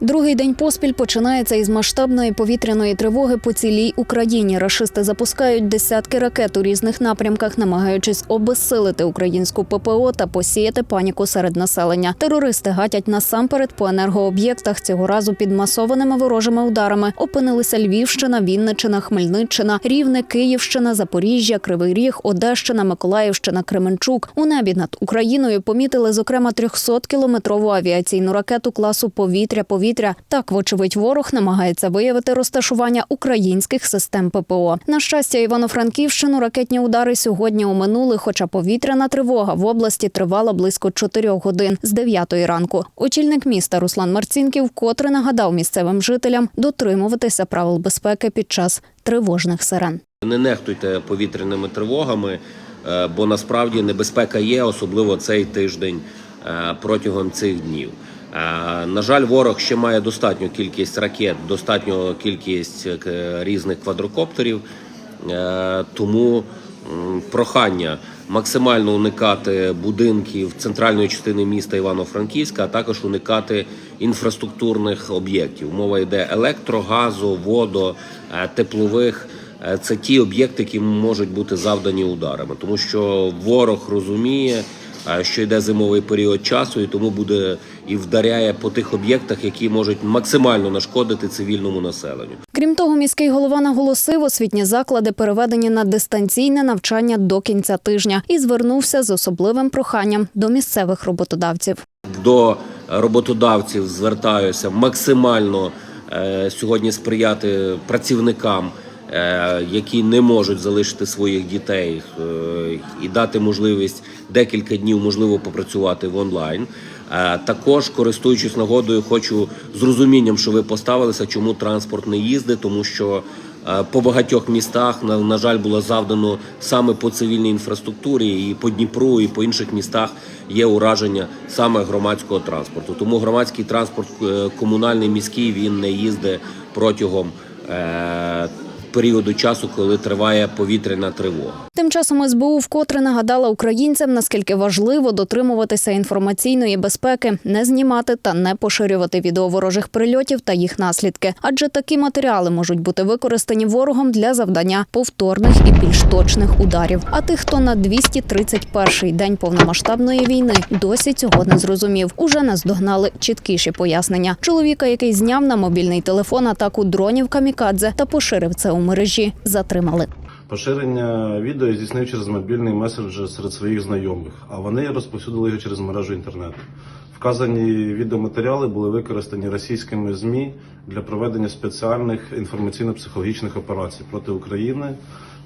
Другий день поспіль починається із масштабної повітряної тривоги по цілій Україні. Рашисти запускають десятки ракет у різних напрямках, намагаючись обезсилити українську ППО та посіяти паніку серед населення. Терористи гатять насамперед по енергооб'єктах. Цього разу під масованими ворожими ударами опинилися Львівщина, Вінниччина, Хмельниччина, Рівне, Київщина, Запоріжжя, Кривий Ріг, Одещина, Миколаївщина, Кременчук. У небі над Україною помітили зокрема 300-кілометрову авіаційну ракету класу повітря-повітря. Так, вочевидь, ворог намагається виявити розташування українських систем ППО. На щастя, Івано-Франківщину ракетні удари сьогодні оминули, хоча повітряна тривога в області тривала близько 4 годин з 9 ранку. Очільник міста Руслан Марцінків вкотре нагадав місцевим жителям дотримуватися правил безпеки під час тривожних сирен. Не нехтуйте повітряними тривогами, е, бо насправді небезпека є, особливо цей тиждень е, протягом цих днів. Е, На жаль, ворог ще має достатню кількість ракет, достатню кількість е, різних квадрокоптерів, Е, тому прохання максимально уникати будинків центральної частини міста Івано-Франківська, а також уникати інфраструктурних об'єктів. Мова йде електро, газу, водо, теплових. Це ті об'єкти, які можуть бути завдані ударами, тому що ворог розуміє, що йде зимовий період часу, і тому буде і вдаряє по тих об'єктах, які можуть максимально нашкодити цивільному населенню. Крім того, міський голова наголосив, освітні заклади переведені на дистанційне навчання до кінця тижня і звернувся з особливим проханням до місцевих роботодавців. До роботодавців звертаюся максимально е, сьогодні сприяти працівникам, які не можуть залишити своїх дітей, е, і дати можливість декілька днів можливо попрацювати в онлайн. Е, Також користуючись нагодою, хочу з розумінням, що ви поставилися, чому транспорт не їздить, тому що е, по багатьох містах на, жаль було завдано саме по цивільній інфраструктурі, і по Дніпру, і по інших містах є ураження саме громадського транспорту. Тому громадський транспорт е, комунальний міський він не їздить протягом е, періоду часу, коли триває повітряна тривога. Тим часом СБУ вкотре нагадала українцям, наскільки важливо дотримуватися інформаційної безпеки, не знімати та не поширювати відео ворожих прильотів та їх наслідки, адже такі матеріали можуть бути використані ворогом для завдання повторних і більш точних ударів. А тих, хто на 231-й день повномасштабної війни досі цього не зрозумів, уже наздогнали чіткіші пояснення. Чоловіка, який зняв на мобільний телефон атаку дронів камікадзе та поширив це у мережі, затримали. Поширення відео здійснив через мобільний меседжер серед своїх знайомих, а вони розповсюдили його через мережу інтернету. Вказані відеоматеріали були використані російськими ЗМІ для проведення спеціальних інформаційно-психологічних операцій проти України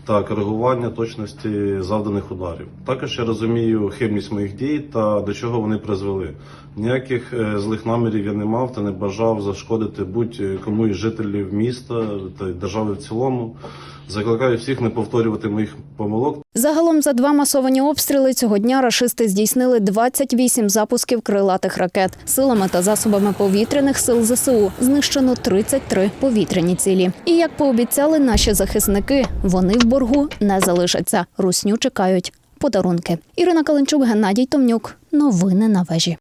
та коригування точності завданих ударів. Також я розумію хибність моїх дій та до чого вони призвели. Ніяких е, злих намірів я не мав та не бажав зашкодити будь-кому із жителів міста та держави в цілому. Закликаю всіх не повторювати моїх помилок Загалом за два масовані обстріли цього дня рашисти здійснили 28 запусків крилатих ракет. Силами та засобами повітряних сил ЗСУ знищено 33 повітряні цілі. І як пообіцяли наші захисники, вони в боргу не залишаться. Русню чекають подарунки. Ірина Каленчук, Геннадій Томнюк. Новини на вежі.